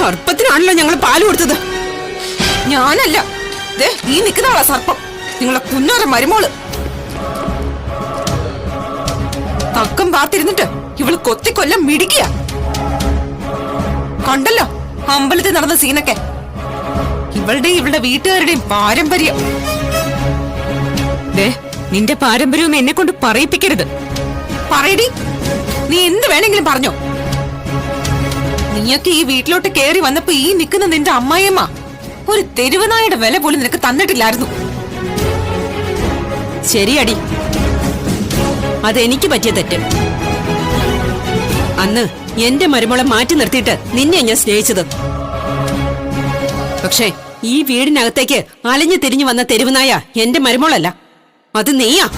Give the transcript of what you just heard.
സർപ്പത്തിനാണല്ലോ ഞങ്ങൾ പാൽ കൊടുത്തത്. ഞാനല്ല. ഈ നിൽക്കുന്നവളാ സർപ്പം. നിങ്ങളെ കുന്നോര മരുമോൾ. തക്കം പാർത്തിരുന്നിട്ട് ഇവൾ കൊത്തിക്കൊല്ലം മിടിക്കുക കണ്ടല്ലോ അമ്പലത്തിൽ നടന്ന സീനൊക്കെ. ഇവളുടെയും ഇവളുടെ വീട്ടുകാരുടെയും പാരമ്പര്യം. നിന്റെ പാരമ്പര്യം എന്നെ കൊണ്ട് പറയിപ്പിക്കരുത്. പറയടി. നീ എന്ത് വേണമെങ്കിലും പറഞ്ഞോ. നീയൊക്കെ ഈ വീട്ടിലോട്ട് കേറി വന്നപ്പോ ഈ നിക്കുന്ന നിന്റെ അമ്മായിയമ്മ. ഒരു തെരുവനായുടെ വില പോലും നിനക്ക് തന്നിട്ടില്ലായിരുന്നു. ശരിയടി. അതെനിക്ക് പറ്റിയ തെറ്റ്. അന്ന് എന്റെ മരുമോളെ മാറ്റി നിർത്തിയിട്ട് നിന്നെ ഞാൻ സ്നേഹിച്ചത്. പക്ഷേ ഈ വീടിനകത്തേക്ക് അലഞ്ഞു തിരിഞ്ഞു വന്ന തെരുവുനായ എന്റെ മരുമോളല്ല. അത് നീയാ.